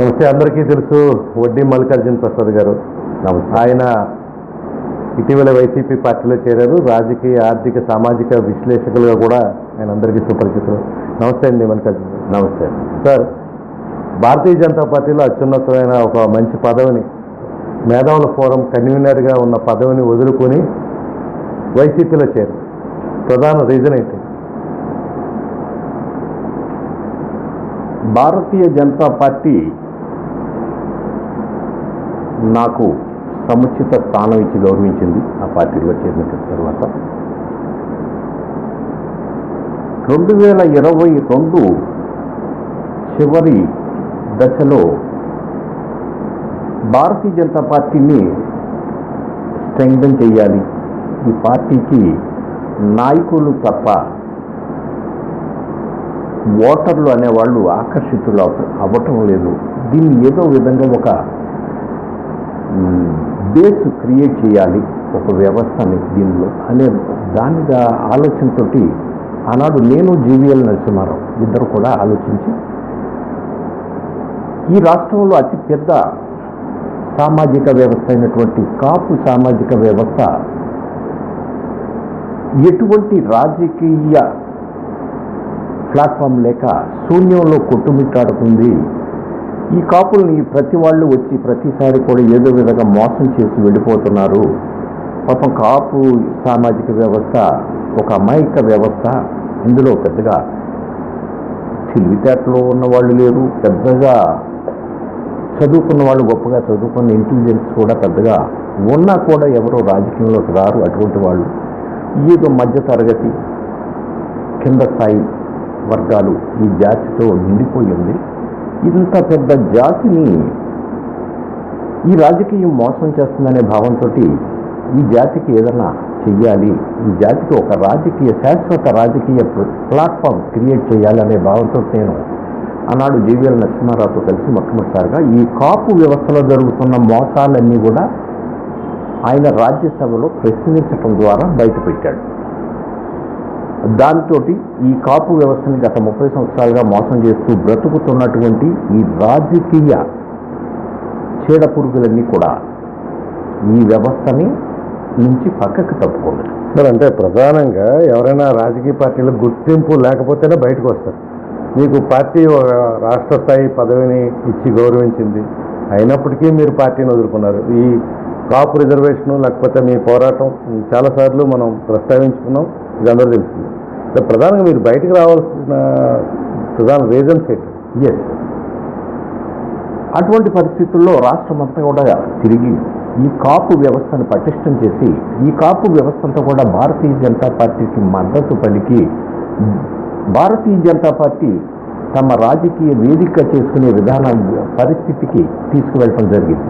నమస్తే అందరికీ తెలుసు వడ్డీ మల్లికార్జున ప్రసాద్ గారు. ఆయన ఇటీవల వైసీపీ పార్టీలో చేరారు. రాజకీయ ఆర్థిక సామాజిక విశ్లేషకులుగా కూడా ఆయన అందరికీ సుపరిచితులు. నమస్తే అండి మల్లికార్జున. నమస్తే. సార్ భారతీయ జనతా పార్టీలో అత్యున్నతమైన ఒక మంచి పదవిని మేధావుల ఫోరం కన్వీనర్గా ఉన్న పదవిని వదులుకొని వైసీపీలో చేరు ప్రధాన రీజన్ ఏంటి? భారతీయ జనతా పార్టీ నాకు సముచిత స్థానం ఇచ్చి గౌరవించింది. ఆ పార్టీలో చేరిన తర్వాత. రెండు వేల ఇరవై రెండు చివరి దశలో భారతీయ జనతా పార్టీని స్ట్రెంగ్థన్ చేయాలి. ఈ పార్టీకి నాయకులు తప్ప ఓటర్లు అనేవాళ్ళు ఆకర్షితులు అవ- అవ్వటం లేదు. దీన్ని ఏదో విధంగా ఒక బేస్ క్రియేట్ చేయాలి ఒక వ్యవస్థని దీనిలో అనే దానిగా ఆలోచనతో ఆనాడు నేను జీవీఎల్ నరసింహారావు ఇద్దరు కూడా ఆలోచించి ఈ రాష్ట్రంలో అతి పెద్ద సామాజిక వ్యవస్థ అయినటువంటి కాపు సామాజిక వ్యవస్థ ఎటువంటి రాజకీయ ప్లాట్ఫామ్ లేక శూన్యంలో కొట్టుమిట్టాడుతుంది. ఈ కాపుల్ని ప్రతి వాళ్ళు వచ్చి ప్రతిసారి కూడా ఏదో విధంగా మోసం చేసి వెళ్ళిపోతున్నారు. పాపం కాపు సామాజిక వ్యవస్థ ఒక అమాయక వ్యవస్థ ఇందులో పెద్దగా తెలివితేటలో ఉన్న వాళ్ళు లేరు. పెద్దగా చదువుకున్న వాళ్ళు గొప్పగా చదువుకున్న ఇంటెలిజెన్స్ కూడా పెద్దగా ఉన్నా కూడా ఎవరో రాజకీయంలోకి రారు అటువంటి వాళ్ళు. ఏదో మధ్య తరగతి కింద స్థాయి వర్గాలు ఈ జాతితో నిండిపోయి ఉంది. ఇంత పెద్ద జాతిని ఈ రాజకీయం మోసం చేస్తుందనే భావంతో ఈ జాతికి ఏదైనా చెయ్యాలి ఈ జాతికి ఒక రాజకీయ శాశ్వత రాజకీయ ప్లాట్ఫామ్ క్రియేట్ చేయాలనే భావంతో నేను ఆనాడు జీవీఎల్ నరసింహారావుతో కలిసి మొట్టమొదటిసారిగా ఈ కాపు వ్యవస్థలో జరుగుతున్న మోసాలన్నీ కూడా ఆయన రాజ్యసభలో ప్రశ్నించటం ద్వారా బయటపెట్టాడు. దాంతో ఈ కాపు వ్యవస్థని గత ముప్పై సంవత్సరాలుగా మోసం చేస్తూ బ్రతుకుతున్నటువంటి ఈ రాజకీయ చీడ పురుగులన్నీ కూడా ఈ వ్యవస్థని నుంచి పక్కకు తప్పుకుంది సార్ అంటే ప్రధానంగా ఎవరైనా రాజకీయ పార్టీలో గుర్తింపు లేకపోతేనే బయటకు వస్తారు. మీకు పార్టీ ఒక రాష్ట్ర స్థాయి పదవిని ఇచ్చి గౌరవించింది అయినప్పటికీ మీరు పార్టీని వదులుకున్నారు. ఈ కాపు రిజర్వేషన్ లేకపోతే మీ పోరాటం చాలాసార్లు మనం ప్రస్తావించుకున్నాం. ఇది అందరూ తెలిసింది ప్రధానంగా మీరు బయటకు రావాల్సిన ప్రధాన రీజన్స్ ఏంటి? ఎస్ అటువంటి పరిస్థితుల్లో రాష్ట్రం అంతా కూడా తిరిగి ఈ కాపు వ్యవస్థను పటిష్టం చేసి ఈ కాపు వ్యవస్థంతా కూడా భారతీయ జనతా పార్టీకి మద్దతు పలికి భారతీయ జనతా పార్టీ తమ రాజకీయ వేదిక చేసుకునే విధానాన్ని పరిస్థితికి తీసుకువెళ్ళడం జరిగింది.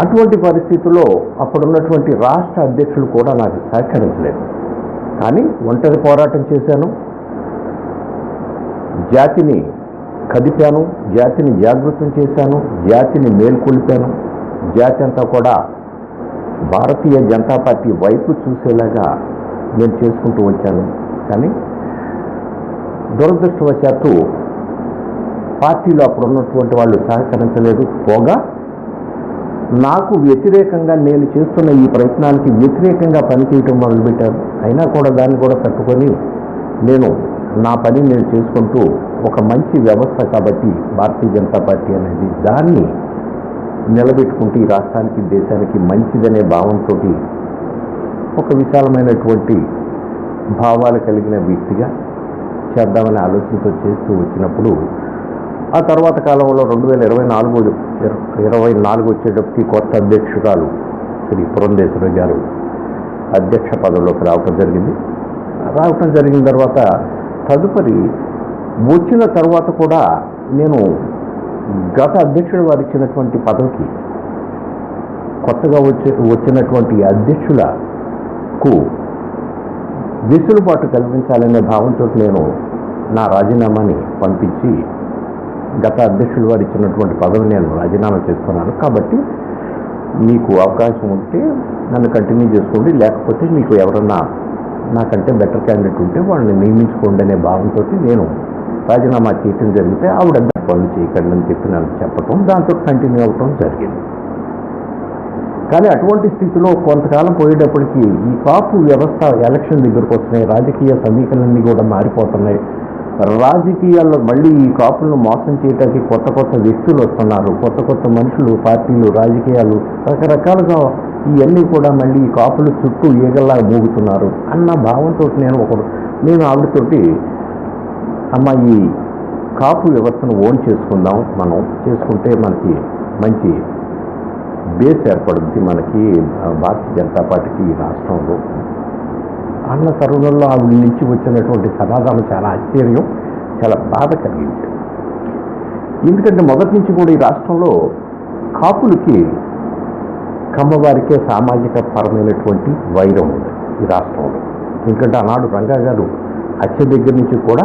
అటువంటి పరిస్థితుల్లో అప్పుడున్నటువంటి రాష్ట్ర అధ్యక్షులు కూడా నాకు సహకరించలేదు. కానీ ఒంటరి పోరాటం చేశాను. జాతిని కదిపాను జాతిని జాగృతం చేశాను జాతిని మేల్కొల్పాను. జాతి అంతా కూడా భారతీయ జనతా పార్టీ వైపు చూసేలాగా నేను చేసుకుంటూ వచ్చాను. కానీ దురదృష్టవశాత్తు పార్టీలో అప్పుడు ఉన్నటువంటి వాళ్ళు సహకరించలేదు. పోగా నాకు వ్యతిరేకంగా నేను చేస్తున్న ఈ ప్రయత్నానికి వ్యతిరేకంగా పనిచేయటం మొదలుపెట్టారు. అయినా కూడా దాన్ని కూడా తట్టుకొని నేను నా పని నేను చేసుకుంటూ ఒక మంచి వ్యవస్థ కాబట్టి భారతీయ జనతా పార్టీ అనేది దాన్ని నిలబెట్టుకుంటూ ఈ రాష్ట్రానికి దేశానికి మంచిదనే భావంతో ఒక విశాలమైనటువంటి భావాలు కలిగిన వ్యక్తిగా చేద్దామనే ఆలోచనతో చేస్తూ వచ్చినప్పుడు ఆ తర్వాత కాలంలో రెండు వేల ఇరవై నాలుగు ఇరవై నాలుగు వచ్చేటప్పటికి కొత్త అధ్యక్షురాలు శ్రీ పురంధేశ్వరి గారు అధ్యక్ష పదవిలోకి రావటం జరిగింది. రావటం జరిగిన తర్వాత తదుపరి వచ్చిన తర్వాత కూడా నేను గత అధ్యక్షుడు వారు ఇచ్చినటువంటి పదవికి కొత్తగా వచ్చే వచ్చినటువంటి అధ్యక్షులకు వెసులుబాటు కల్పించాలనే భావంతో నేను నా రాజీనామాని పంపించి గత అధ్యక్షులు వారు ఇచ్చినటువంటి పదవిని నేను రాజీనామా చేస్తున్నాను. కాబట్టి మీకు అవకాశం ఉంటే నన్ను కంటిన్యూ చేసుకోండి. లేకపోతే మీకు ఎవరన్నా నాకంటే బెటర్ క్యాండిడేట్ ఉంటే వాళ్ళని నియమించుకోండి అనే భావంతో నేను రాజీనామా చేయటం జరిగితే ఆవిడ పనులు చేయకండి అని చెప్పి నన్ను చెప్పటం దాంతో కంటిన్యూ అవ్వటం జరిగింది. కానీ అటువంటి స్థితిలో కొంతకాలం పోయేటప్పటికి ఈ కాపు వ్యవస్థ ఎలక్షన్ దగ్గరకు వస్తున్నాయి. రాజకీయ సమీకరణలన్నీ కూడా మారిపోతున్నాయి. రాజకీయాల్లో మళ్ళీ ఈ కాపులను మోసం చేయడానికి కొత్త కొత్త వ్యక్తులు వస్తున్నారు. కొత్త కొత్త మనుషులు పార్టీలు రాజకీయాలు రకరకాలుగా ఇవన్నీ కూడా మళ్ళీ ఈ కాపులు చుట్టూ ఈగల్లా మూగుతున్నారు అన్న భావంతో నేను ఒక నేను ఆవిడతోటి అమ్మ ఈ కాపు వ్యవస్థను ఓన్ చేసుకుందాం. మనం చేసుకుంటే మనకి మంచి బేస్ ఏర్పడుద్ది. మనకి భారతీయ జనతా పార్టీకి ఈ రాష్ట్రంలో అన్న తరుణంలో ఆవిడ నుంచి వచ్చినటువంటి సమాధానం చాలా ఆశ్చర్యం చాలా బాధ కలిగించింది. ఎందుకంటే మొదటి నుంచి కూడా ఈ రాష్ట్రంలో కాపులకి కమ్మవారికే సామాజిక పరమైనటువంటి వైరం ఉంది ఈ రాష్ట్రంలో. ఎందుకంటే ఆనాడు రంగా గారు హత్య దగ్గర నుంచి కూడా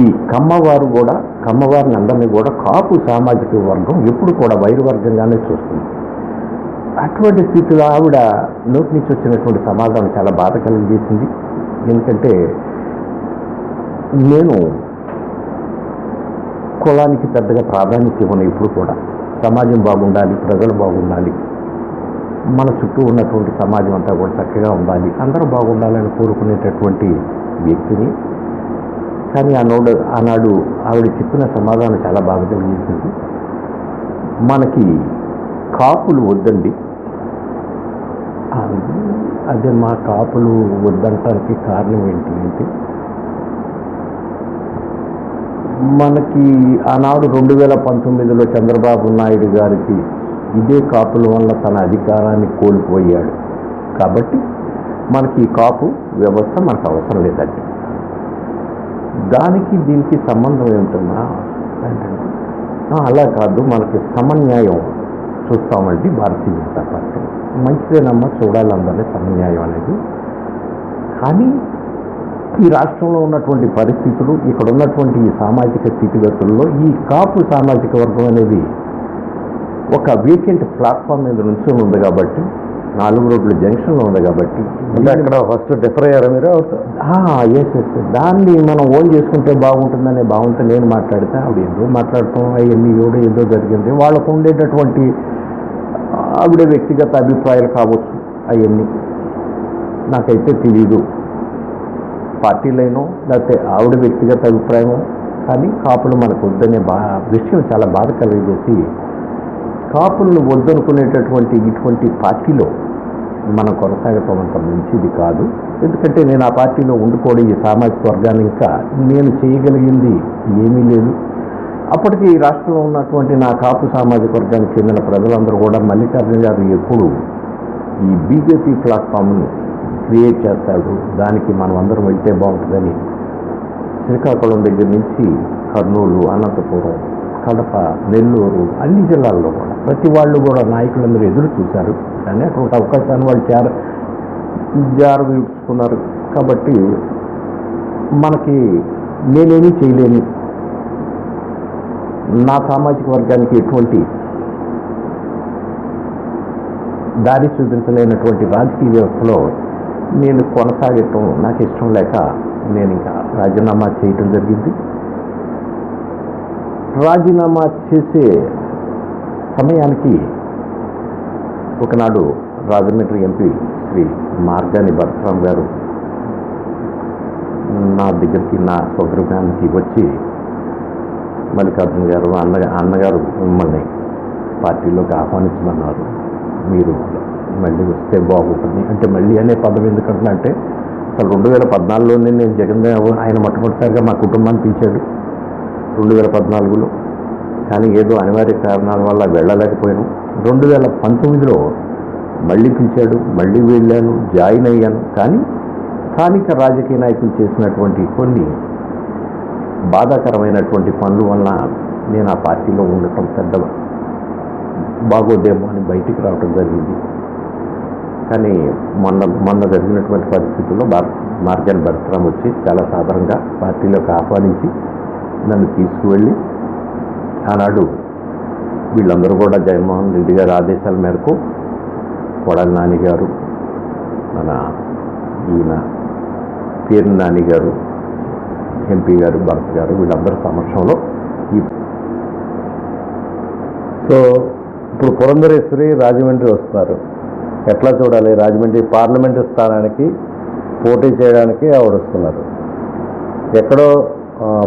ఈ కమ్మవారు కూడా కమ్మవారిని అందరినీ కూడా కాపు సామాజిక వర్గం ఎప్పుడు కూడా వైరు వర్గంగానే చూస్తుంది. అటువంటి స్థితిలో ఆవిడ నోటి నుంచి వచ్చినటువంటి సమాధానం చాలా బాధ కలిగజేసింది ఎందుకంటే నేను కులానికి పెద్దగా ప్రాధాన్యత ఇవ్వను ఇప్పుడు కూడా. సమాజం బాగుండాలి ప్రజలు బాగుండాలి మన చుట్టూ ఉన్నటువంటి సమాజం అంతా కూడా చక్కగా ఉండాలి అందరూ బాగుండాలని కోరుకునేటటువంటి వ్యక్తిని. కానీ ఆనాడు ఆనాడు ఆవిడ చెప్పిన సమాధానం చాలా బాగా కలిగించింది మనకి కాపులు వద్దండి. అదే మా కాపులు వద్దంటానికి కారణం ఏంటి అంటే మనకి ఆనాడు రెండు వేల పంతొమ్మిదిలో చంద్రబాబు నాయుడు గారికి ఇదే కాపుల వల్ల తన అధికారాన్ని కోల్పోయాడు. కాబట్టి మనకి ఈ కాపు వ్యవస్థ మనకు అవసరం లేదండి. దానికి దీనికి సంబంధం ఏమిటన్నా అలా కాదు మనకి సమన్యాయం చూస్తామండి భారతీయ జనతా పార్టీ. మంచిదేనమ్మా చూడాలి సమన్యాయం అనేది. కానీ ఈ రాష్ట్రంలో ఉన్నటువంటి పరిస్థితులు ఇక్కడ ఉన్నటువంటి ఈ సామాజిక స్థితిగతుల్లో ఈ కాపు సామాజిక వర్గం అనేది ఒక వీకెండ్ ప్లాట్ఫామ్ మీద నుంచి ఉంది కాబట్టి నాలుగు రోడ్ల జంక్షన్లో ఉంది కాబట్టి. అంటే అక్కడ ఫస్ట్ డిఫర్ అయ్యారా మీరు? ఎస్ ఎస్ దాన్ని మనం ఓన్ చేసుకుంటే బాగుంటుందనే భావంతో నేను మాట్లాడితే ఆవిడ ఏదో మాట్లాడటం అవన్నీ ఏదో ఏదో జరిగింది. వాళ్ళకు ఉండేటటువంటి ఆవిడ వ్యక్తిగత అభిప్రాయాలు కావచ్చు అవన్నీ. నాకైతే తెలియదు పార్టీలైనో లేకపోతే ఆవిడ వ్యక్తిగత అభిప్రాయమో కానీ కాపులు మనకు వద్దనే బా విషయం చాలా బాధ కలిగజేసి కాపులను వద్దనుకునేటటువంటి ఇటువంటి పార్టీలో మనం కొనసాగటం అంత మంచిది కాదు. ఎందుకంటే నేను ఆ పార్టీలో ఉండిపోవడం ఈ సామాజిక వర్గాన్ని ఇంకా నేను చేయగలిగింది ఏమీ లేదు. అప్పటికి ఈ రాష్ట్రంలో ఉన్నటువంటి నా కాపు సామాజిక వర్గానికి చెందిన ప్రజలందరూ కూడా మల్లికార్జున గారు ఎప్పుడు ఈ బీజేపీ ప్లాట్ఫామ్ను క్రియేట్ చేస్తాడు. దానికి మనం అందరం వెళ్తే బాగుంటుందని శ్రీకాకుళం దగ్గర నుంచి కర్నూలు అనంతపురం కడప నెల్లూరు అన్ని జిల్లాల్లో కూడా. ప్రతి వాళ్ళు కూడా నాయకులందరూ ఎదురు చూశారు. కానీ అటువంటి అవకాశాన్ని వాళ్ళు చేర జారు కాబట్టి మనకి నేనేమీ చేయలేను. నా సామాజిక వర్గానికి ఎటువంటి దారి చూపించలేనటువంటి రాజకీయ వ్యవస్థలో నేను కొనసాగటం నాకు ఇష్టం లేక నేను ఇంకా రాజీనామా చేయటం జరిగింది. రాజీనామా చేసే సమయానికి ఒకనాడు రాజమండ్రి ఎంపీ శ్రీ మార్గాని భరతరామ్ గారు నా దగ్గరికి నా స్వగృహానికి వచ్చి మల్లికార్జున గారు అన్న అన్నగారు మిమ్మల్ని పార్టీలోకి ఆహ్వానించమన్నారు. మీరు మళ్ళీ వస్తే బాగుంటుంది. అంటే మళ్ళీ అనే పదం ఎందుకంటున్నా అంటే అసలు రెండు వేల పద్నాలుగులోనే నేను జగన్ ఆయన మొట్టమొదటిసారిగా మా కుటుంబాన్ని పిలిచాడు. రెండు వేల పద్నాలుగులో. కానీ ఏదో అనివార్య కారణాల వల్ల వెళ్ళలేకపోయాను. రెండు వేల పంతొమ్మిదిలో మళ్ళీ పిలిచాడు మళ్ళీ వెళ్ళాను జాయిన్ అయ్యాను. కానీ స్థానిక రాజకీయ నాయకులు చేసినటువంటి కొన్ని బాధాకరమైనటువంటి పనుల వలన నేను ఆ పార్టీలో ఉండటం పెద్ద బాగోదేమో అని బయటికి రావడం జరిగింది. కానీ మొన్న మొన్న జరిగినటువంటి పరిస్థితుల్లో భార మార్గన్ భరతరామ్ వచ్చి చాలా సాధారణంగా పార్టీలోకి ఆహ్వానించి నన్ను తీసుకువెళ్ళి ఆనాడు వీళ్ళందరూ కూడా జగన్మోహన్ రెడ్డి గారి ఆదేశాల మేరకు కొడాలి నాని గారు మన ఈయన పేరు నాని గారు ఎంపీ గారు భరత్ గారు వీళ్ళందరి సమక్షంలో ఈ సో ఇప్పుడు పురంధరేశ్వరి రాజమండ్రి వస్తారు ఎట్లా చూడాలి? రాజమండ్రి పార్లమెంటు స్థానానికి పోటీ చేయడానికి ఆవిడ వస్తున్నారు. ఎక్కడో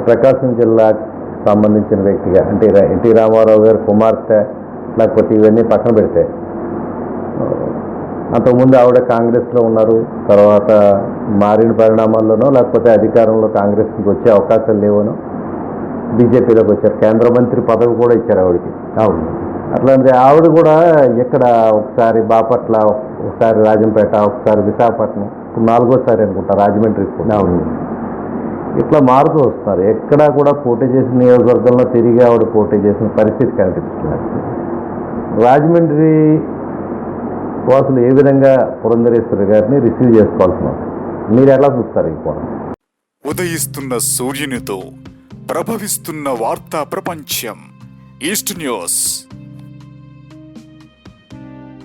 ప్రకాశం జిల్లాకు సంబంధించిన వ్యక్తిగా అంటే ఎన్టీ రామారావు గారు కుమార్తె లేకపోతే ఇవన్నీ పక్కన పెడితే. అంతకుముందు ఆవిడ కాంగ్రెస్లో ఉన్నారు తర్వాత మారిన పరిణామాల్లోనో లేకపోతే అధికారంలో కాంగ్రెస్కి వచ్చే అవకాశాలు లేవనో బీజేపీలోకి వచ్చారు. కేంద్ర మంత్రి పదవి కూడా ఇచ్చారు ఆవిడకి. అవును. అట్లాంటి ఆవిడ కూడా ఇక్కడ ఒకసారి బాపట్ల ఒకసారి రాజంపేట ఒకసారి విశాఖపట్నం ఇప్పుడు నాలుగోసారి అనుకుంటా రాజమండ్రి అవును. ఇట్లా మారుతూ వస్తున్నారు ఎక్కడా కూడా పోటీ చేసిన నియోజకవర్గంలో తిరిగి ఆవిడ పోటీ చేసిన పరిస్థితి కనిపిస్తున్నారు రాజమండ్రి వాసులు ఏ విధంగా పురంధరేశ్వరి గారిని రిసీవ్ చేసుకోవాల్సిన మీరు ఎలా చూస్తారు ఈ కోణం? ఉదయిస్తున్న సూర్యునితో ప్రభవిస్తున్న వార్తా ప్రపంచం ఈస్ట్ న్యూస్.